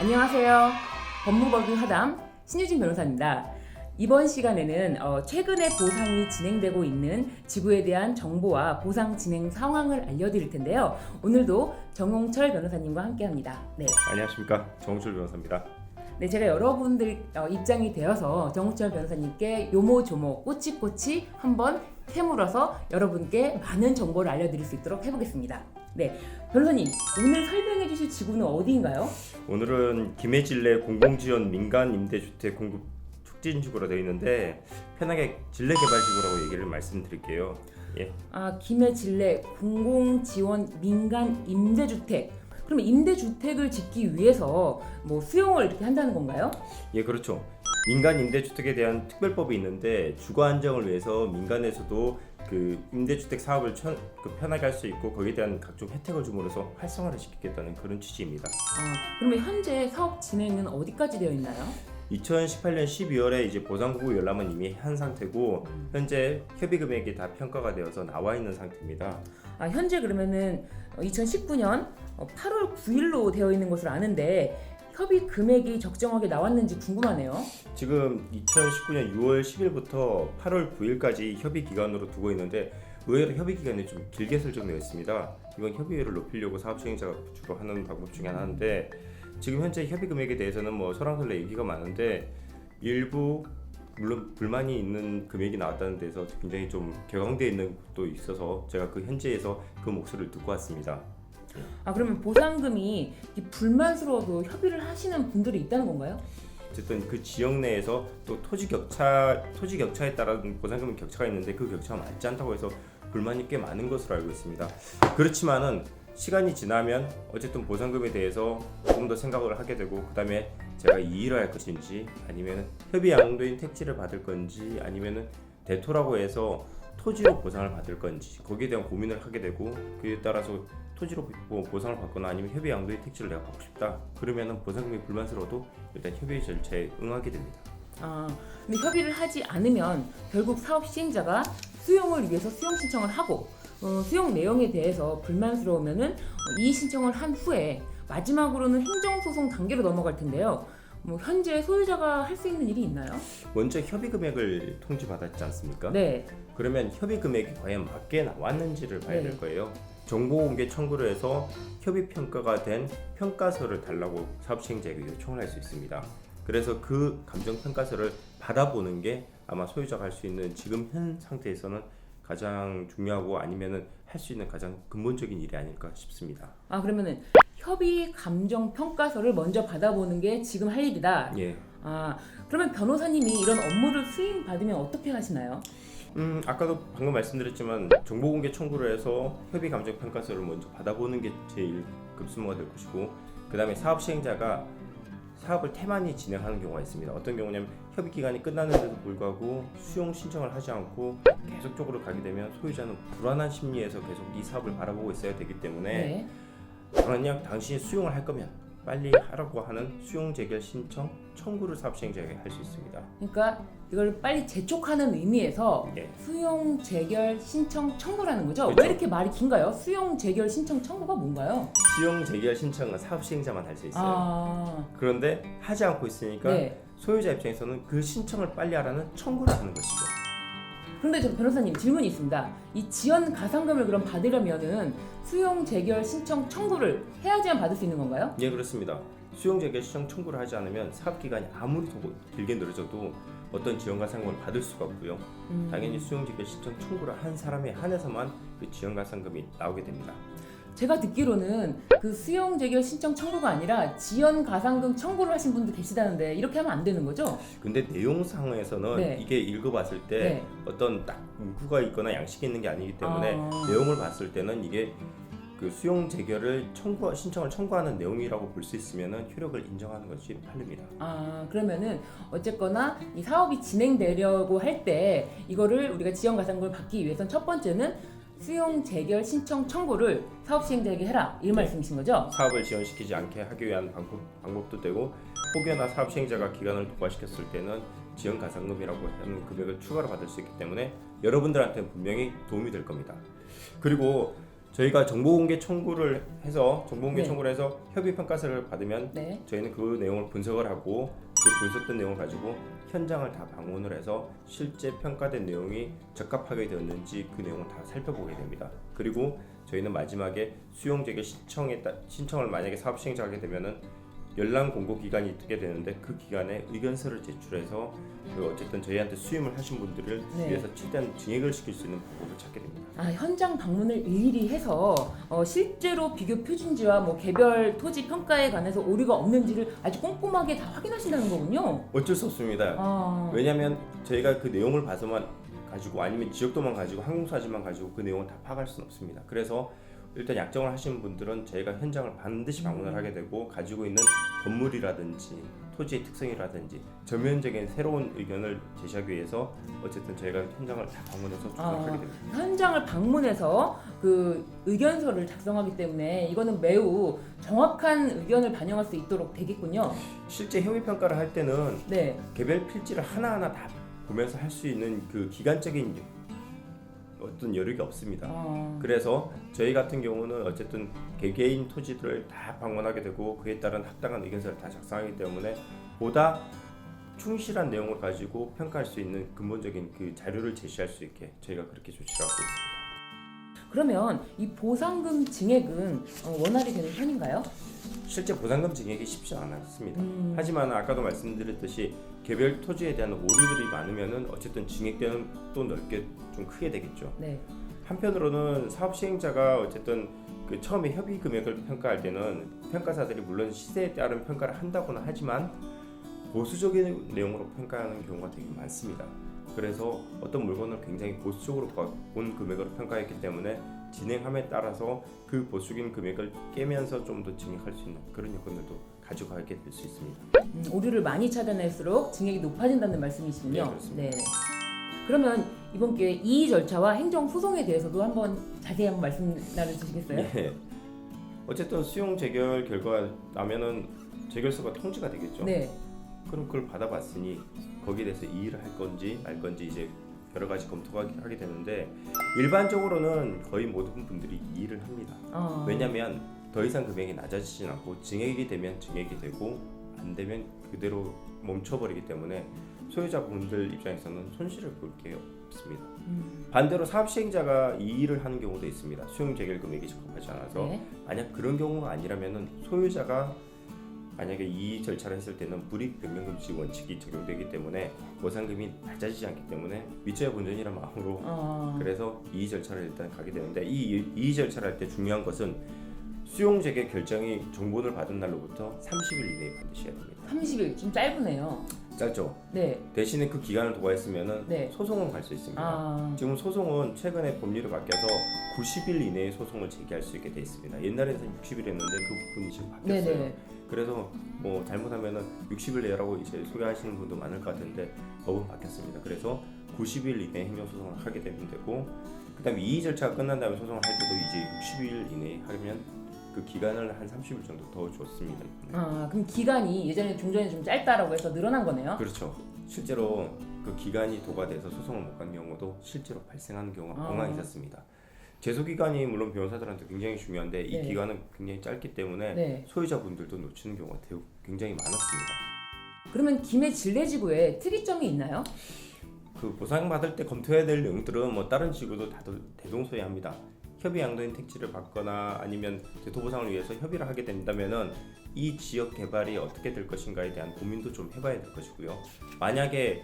안녕하세요. 법무법인 하담 신유진 변호사입니다. 이번 시간에는 어, 최근에 보상이 진행되고 있는 지구에 대한 정보와 보상 진행 상황을 알려드릴 텐데요. 오늘도 정용철 변호사님과 함께합니다. 네, 안녕하십니까 정우철 변호사입니다. 네 제가 여러분들 어, 입장이 되어서 정용철 변호사님께 요모조모 꼬치꼬치 한번 캐물어서 여러분께 많은 정보를 알려드릴 수 있도록 해보겠습니다. 네, 변호사님 오늘 설명해 주실 지구는 어디인가요? 오늘은 김해진례 공공지원 민간 임대주택 공급 촉진지구로 되어 있는데 편하게 진례 개발지구라고 얘기를 말씀드릴게요. 예, 아 김해 진례 공공지원 민간 임대주택. 그러면 임대주택을 짓기 위해서 뭐 수용을 이렇게 한다는 건가요? 예 그렇죠. 민간 임대주택에 대한 특별법이 있는데 주거 안정을 위해서 민간에서도 그 임대주택 사업을 천, 그 편하게 할 수 있고 거기에 대한 각종 혜택을 줌으로써 활성화를 시키겠다는 그런 취지입니다. 아 그러면 현재 사업 진행은 어디까지 되어 있나요? 2018년 12월에 이제 보상구구 열람은 이미 한 상태고 현재 협의 금액이 다 평가가 되어서 나와 있는 상태입니다. 아 현재 그러면은 2019년 8월 9일로 되어 있는 것으로 아는데 협의 금액이 적정하게 나왔는지 궁금하네요. 지금 2019년 6월 10일부터 8월 9일까지 협의 기간으로 두고 있는데 의외로 협의 기간이 좀 길게 설정되어 있습니다. 이건 협의율을 높이려고 사업 시행자가 주로 하는 방법 중에 하나인데 지금 현재 협의 금액에 대해서는 뭐 설랑설레 얘기가 많은데 일부 물론 불만이 있는 금액이 나왔다는 데서 굉장히 좀 격앙되어 있는 것도 있어서 제가 그 현지에서 그 목소리를 듣고 왔습니다. 아 그러면 보상금이 이 불만스러워도 협의를 하시는 분들이 있다는 건가요? 어쨌든 그 지역 내에서 또 토지 격차 토지 격차에 따른 보상금 격차가 있는데 그 격차가 맞지 않다고 해서 불만이 꽤 많은 것으로 알고 있습니다. 그렇지만은 시간이 지나면 어쨌든 보상금에 대해서 조금 더 생각을 하게 되고 그다음에 제가 이의를 할 것인지 아니면 협의 양도인 택지를 받을 건지 아니면은 대토라고 해서 토지로 보상을 받을 건지 거기에 대한 고민을 하게 되고 그에 따라서 토지로 뭐 보상을 받거나 아니면 협의 양도인 택지를 내가 받고 싶다 그러면은 보상금이 불만스러워도 일단 협의 절차에 응하게 됩니다. 아, 근데 협의를 하지 않으면 결국 사업 시행자가 수용을 위해서 수용 신청을 하고 어, 수용 내용에 대해서 불만스러우면은 어, 이의 신청을 한 후에 마지막으로는 행정소송 단계로 넘어갈 텐데요. 뭐 현재 소유자가 할 수 있는 일이 있나요? 먼저 협의 금액을 통지받았지 않습니까? 네. 그러면 협의 금액이 과연 맞게 나왔는지를 봐야 네. 될 거예요. 정보 공개 청구를 해서 협의 평가가 된 평가서를 달라고 사업 시행자에게 요청을 할 수 있습니다. 그래서 그 감정 평가서를 받아보는 게 아마 소유자가 할 수 있는 지금 현 상태에서는 가장 중요하고 아니면은 할 수 있는 가장 근본적인 일이 아닐까 싶습니다. 아 그러면은 협의 감정 평가서를 먼저 받아보는 게 지금 할 일이다. 예. 아 그러면 변호사님이 이런 업무를 수임 받으면 어떻게 하시나요? 음, 아까도 방금 말씀드렸지만 정보 공개 청구를 해서 협의 감정 평가서를 먼저 받아보는 게 제일 급수무가 될 것이고 그 다음에 사업 시행자가 사업을 태만히 진행하는 경우가 있습니다. 어떤 경우냐면 협의 기간이 끝났는데도 불구하고 수용 신청을 하지 않고 계속적으로 가게 되면 소유자는 불안한 심리에서 계속 이 사업을 바라보고 있어야 되기 때문에 만약 당신이 수용을 할 거면 빨리 하라고 하는 수용 재결 신청 청구를 사업 시행자에게 할 수 있습니다. 그러니까 이걸 빨리 재촉하는 의미에서 예. 수용 재결 신청 청구라는 거죠. 그렇죠. 왜 이렇게 말이 긴가요? 수용 재결 신청 청구가 뭔가요? 수용 재결 신청은 사업 시행자만 할 수 있어요. 아, 그런데 하지 않고 있으니까 네. 소유자 입장에서는 그 신청을 빨리 하라는 청구를 하는 것이죠. 그런데 저 변호사님 질문이 있습니다. 이 지연 가상금을 그럼 받으려면은 수용 재결 신청 청구를 해야지만 받을 수 있는 건가요? 예, 그렇습니다. 수용 재결 신청 청구를 하지 않으면 사업 기간이 아무리 더 길게 늘어져도 어떤 지원과 상금을 받을 수가 없고요. 음. 당연히 수용 재결 신청 청구를 한 사람에 한해서만 그 지원과 상금이 나오게 됩니다. 제가 듣기로는 그 수용 재결 신청 청구가 아니라 지연 가상금 청구를 하신 분도 계시다는데 이렇게 하면 안 되는 거죠? 근데 내용상에서는 네. 이게 읽어봤을 때 네. 어떤 딱 문구가 있거나 양식이 있는 게 아니기 때문에 아. 내용을 봤을 때는 이게 그 수용 재결을 청구 신청을 청구하는 내용이라고 볼 수 있으면은 효력을 인정하는 것이 판례입니다. 아 그러면은 어쨌거나 이 사업이 진행되려고 할 때 이거를 우리가 지연 가상금을 받기 위해선 첫 번째는 수용 재결 신청 청구를 사업 시행자에게 해라 이 네. 말씀이신 거죠? 사업을 지연시키지 않게 하기 위한 방법, 방법도 되고 혹여나 사업 시행자가 기간을 도과시켰을 때는 지연 가상금이라고 하는 금액을 추가로 받을 수 있기 때문에 여러분들한테는 분명히 도움이 될 겁니다. 그리고 저희가 정보공개 청구를 해서 정보공개 네. 청구를 해서 협의 평가서를 받으면 네. 저희는 그 내용을 분석을 하고 그 분석된 내용을 가지고 현장을 다 방문을 해서 실제 평가된 내용이 적합하게 되었는지 그 내용을 다 살펴보게 됩니다. 그리고 저희는 마지막에 수용 재개 신청에 따, 신청을 만약에 사업 시행자가 하게 되면은 연락 공고 기간이 있게 되는데 그 기간에 의견서를 제출해서 그 어쨌든 저희한테 수임을 하신 분들을 네. 위해서 최대한 증액을 시킬 수 있는 방법을 찾게 됩니다. 아, 현장 방문을 일일이 해서 어, 실제로 비교 표준지와 뭐 개별 토지 평가에 관해서 오류가 없는지를 아주 꼼꼼하게 다 확인하신다는 거군요. 어쩔 수 없습니다. 아, 왜냐하면 저희가 그 내용을 봐서만 가지고 아니면 지역도만 가지고 항공사지만 가지고 그 내용을 다 파악할 수는 없습니다. 그래서 일단 약정을 하시는 분들은 저희가 현장을 반드시 방문을 하게 되고 가지고 있는 건물이라든지 토지의 특성이라든지 전면적인 새로운 의견을 제시하기 위해서 어쨌든 저희가 현장을 다 방문해서 아. 조사하게 됩니다. 현장을 방문해서 그 의견서를 작성하기 때문에 이거는 매우 정확한 의견을 반영할 수 있도록 되겠군요. 실제 협의 평가를 할 때는 네. 개별 필지를 하나하나 다 보면서 할 수 있는 그 기간적인 어떤 여력이 없습니다. 어, 그래서 저희 같은 경우는 어쨌든 개개인 토지들을 다 방문하게 되고 그에 따른 합당한 의견서를 다 작성하기 때문에 보다 충실한 내용을 가지고 평가할 수 있는 근본적인 그 자료를 제시할 수 있게 저희가 그렇게 조치를 하고 있습니다. 그러면 이 보상금 증액은 어, 원활히 되는 편인가요? 실제 보상금 증액이 쉽지 않았습니다. 음. 하지만 아까도 말씀드렸듯이 개별 토지에 대한 오류들이 많으면은 어쨌든 증액되는 또 넓게 좀 크게 되겠죠. 네. 한편으로는 사업 시행자가 어쨌든 그 처음에 협의 금액을 평가할 때는 평가사들이 물론 시세에 따른 평가를 한다고는 하지만 보수적인 내용으로 평가하는 경우가 되게 많습니다. 그래서 어떤 물건을 굉장히 보수적으로 봐- 본 금액으로 평가했기 때문에 진행함에 따라서 그 보수적인 금액을 깨면서 좀 더 증액할 수 있는 그런 요건들도 가져가게 될 수 있습니다. 음, 오류를 많이 찾아낼수록 증액이 높아진다는 말씀이시군요. 네, 그렇습니다. 네. 그러면 이번 기회에 이의 절차와 행정 소송에 대해서도 한번 자세히 한번 말씀 나눠주시겠어요? 예. 어쨌든 수용 재결 결과 나면은 재결서가 통지가 되겠죠. 네. 그럼 그걸 받아봤으니 거기에 대해서 이의를 할 건지 말 건지 이제 여러 가지 검토가 하게 되는데 일반적으로는 거의 모든 분들이 이의를 합니다. 어, 왜냐하면 더 이상 금액이 낮아지진 않고 증액이 되면 증액이 되고 안 되면 그대로 멈춰버리기 때문에 소유자분들 입장에서는 손실을 볼 게 없습니다. 음, 반대로 사업 시행자가 이의를 하는 경우도 있습니다. 수용 재결 금액이 적합하지 않아서 네. 만약 그런 경우가 아니라면은 소유자가 만약에 이 절차를 했을 때는 불이익 변경금지 원칙이 적용되기 때문에 보상금이 낮아지지 않기 때문에 위자의 본전이란 마음으로 어, 그래서 이의 절차를 일단 가게 되는데 이 이의 절차를 할 때 중요한 것은 수용 재개 결정이 정보를 받은 날로부터 30일 이내에 반드시 해야 됩니다. 30일 좀 짧으네요. 짧죠? 네. 대신에 그 기간을 도과했으면은 네. 소송은 갈 수 있습니다. 아, 지금 소송은 최근에 법률이 바뀌어서 90일 이내에 소송을 제기할 수 있게 돼 있습니다. 옛날에는 60일 했는데 그 부분이 지금 바뀌었어요. 네네. 그래서 뭐 잘못하면은 60일 내라고 이제 소개하시는 분도 많을 것 같은데 법은 바뀌었습니다. 그래서 90일 이내에 행정 소송을 하게 되면 되고 그다음에 이의 절차가 끝난 다음에 소송을 할 때도 이제 60일 이내에 하면 그 기간을 한 30일 정도 더 줬습니다. 이번에. 아, 그럼 기간이 예전에 종전에 좀 짧다라고 해서 늘어난 거네요. 그렇죠. 실제로 그 기간이 도과돼서 소송을 못 간 경우도 실제로 발생하는 경우가 아. 엉망 있었습니다. 제소 기간이 물론 변호사들한테 굉장히 중요한데 이 네. 기간은 굉장히 짧기 때문에 네. 소유자분들도 놓치는 경우가 대우- 굉장히 많았습니다. 그러면 김해 진례지구에 특이점이 있나요? 그 보상 받을 때 검토해야 될 내용들은 뭐 다른 지구도 다들 대동소이합니다. 협의 양도인 택지를 받거나 아니면 대토 보상을 위해서 협의를 하게 된다면은 이 지역 개발이 어떻게 될 것인가에 대한 고민도 좀 해봐야 될 것이고요. 만약에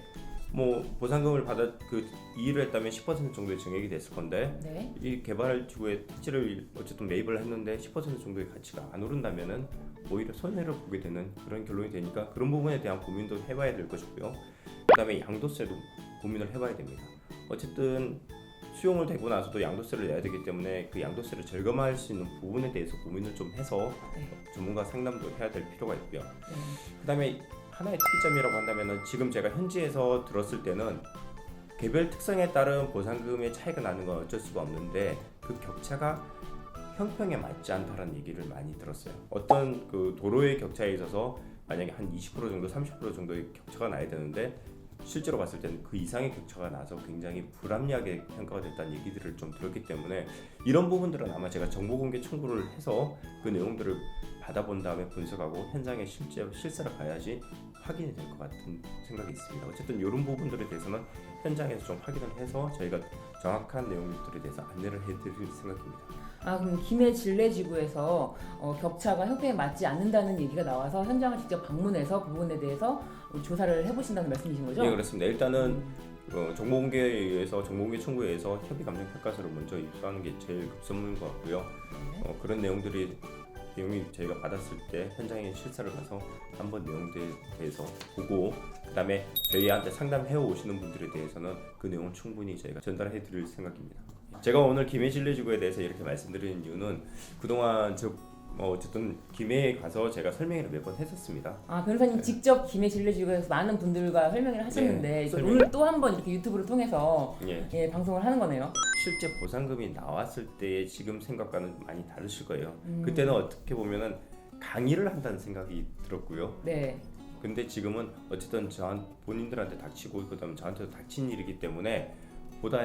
뭐 보상금을 받아 그 이의를 했다면 10% 정도의 증액이 됐을 건데 네. 이 개발 지구의 택지를 어쨌든 매입을 했는데 10% 정도의 가치가 안 오른다면은 오히려 손해를 보게 되는 그런 결론이 되니까 그런 부분에 대한 고민도 해봐야 될 것이고요. 그다음에 양도세도 고민을 해봐야 됩니다. 어쨌든 수용을 되고 나서도 양도세를 내야 되기 때문에 그 양도세를 절감할 수 있는 부분에 대해서 고민을 좀 해서 네. 전문가 상담도 해야 될 필요가 있고요. 네. 그다음에 하나의 특이점이라고 한다면은 지금 제가 현지에서 들었을 때는 개별 특성에 따른 보상금의 차이가 나는 건 어쩔 수가 없는데 그 격차가 형평에 맞지 않다는 얘기를 많이 들었어요. 어떤 그 도로의 격차에 있어서 만약에 한 20% 정도, 30% 정도의 격차가 나야 되는데 실제로 봤을 때는 그 이상의 격차가 나서 굉장히 불합리하게 평가가 됐다는 얘기들을 좀 들었기 때문에 이런 부분들은 아마 제가 정보 공개 청구를 해서 그 내용들을 받아본 다음에 분석하고 현장에 실제 실사를 가야지 확인이 될 것 같은 생각이 있습니다. 어쨌든 이런 부분들에 대해서는 현장에서 좀 확인을 해서 저희가 정확한 내용들에 대해서 안내를 해드릴 생각입니다. 아 그럼 김해 진례지구에서 어, 격차가 형평에 맞지 않는다는 얘기가 나와서 현장을 직접 방문해서 그 부분에 대해서 조사를 해보신다는 말씀이신 거죠? 네 그렇습니다. 일단은 어, 정보공개에 의해서 정보공개 청구에 의해서 협의 감정 평가서를 먼저 입수하는 게 제일 급선무인 것 같고요. 네. 어, 그런 내용들이 내용이 저희가 받았을 때 현장에 실사를 가서 한번 내용들에 대해서 보고 그다음에 저희한테 상담해 오시는 분들에 대해서는 그 내용을 충분히 저희가 전달해 드릴 생각입니다. 제가 오늘 김해 진례지구에 대해서 이렇게 말씀드리는 이유는 그동안 저 어, 어쨌든 김해에 가서 제가 설명회를 몇 번 했었습니다. 아 변호사님 직접 김해 진례지구에서 많은 분들과 설명을 하셨는데 네, 이걸 설명. 오늘 또 한 번 이렇게 유튜브를 통해서 예. 예, 방송을 하는 거네요. 실제 보상금이 나왔을 때의 지금 생각과는 많이 다르실 거예요. 음. 그때는 어떻게 보면은 강의를 한다는 생각이 들었고요. 네. 근데 지금은 어쨌든 저 본인들한테 닥치고 그다음 저한테도 닥친 일이기 때문에 보다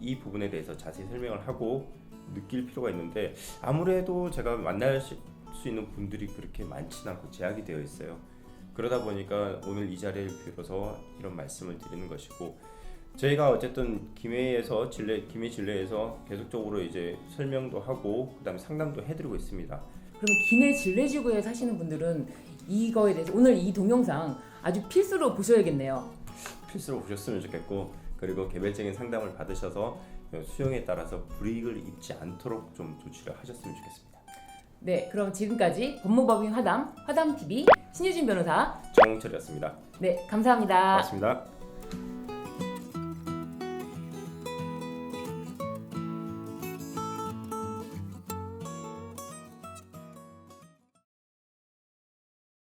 이 부분에 대해서 자세히 설명을 하고 느낄 필요가 있는데 아무래도 제가 만날 수 있는 분들이 그렇게 많지는 않고 제약이 되어 있어요. 그러다 보니까 오늘 이 자리를 빌어서 이런 말씀을 드리는 것이고 저희가 어쨌든 김해에서 진례 김해 진례에서 계속적으로 이제 설명도 하고 그다음에 상담도 해드리고 있습니다. 그러면 김해 진례지구에 사시는 분들은 이거에 대해서 오늘 이 동영상 아주 필수로 보셔야겠네요. 필수로 보셨으면 좋겠고 그리고 개별적인 상담을 받으셔서 수용에 따라서 불이익을 입지 않도록 좀 조치를 하셨으면 좋겠습니다. 네, 그럼 지금까지 법무법인 화담 화담 TV 신유진 변호사 정홍철이었습니다. 네 감사합니다. 고맙습니다.